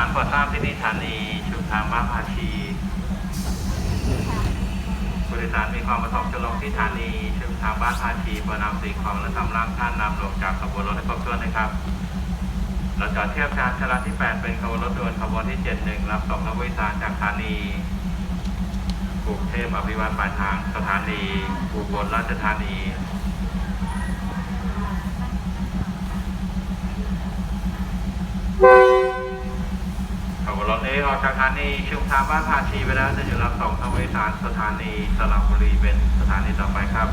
ารก่อสร้างที่นี่สถานีชุมทางมาพาชีบริษัทมีความประสงค์จะลงที่สถานีชุมทางบ้านพาชีบนำสิ่งของและสำรับท่านนำลงจากขบวนรถให้ครบถ้วนนะครับเราจอดเทียบชานชลาที่ 8 เป็นขบวนรถด่วนขบวนที่ 71 รับส่งนักวิสาจากสถานีกรุงเทพอภิวัตปลายทางสถานีอุบลราชธานี ขบรถนี้ออกจากสถานีชุมทางบ้านภาชีไปแล้วจะอยู่รับส่งนักวิสารสถานีสระบุรีเป็นสถานีต่อไปครับ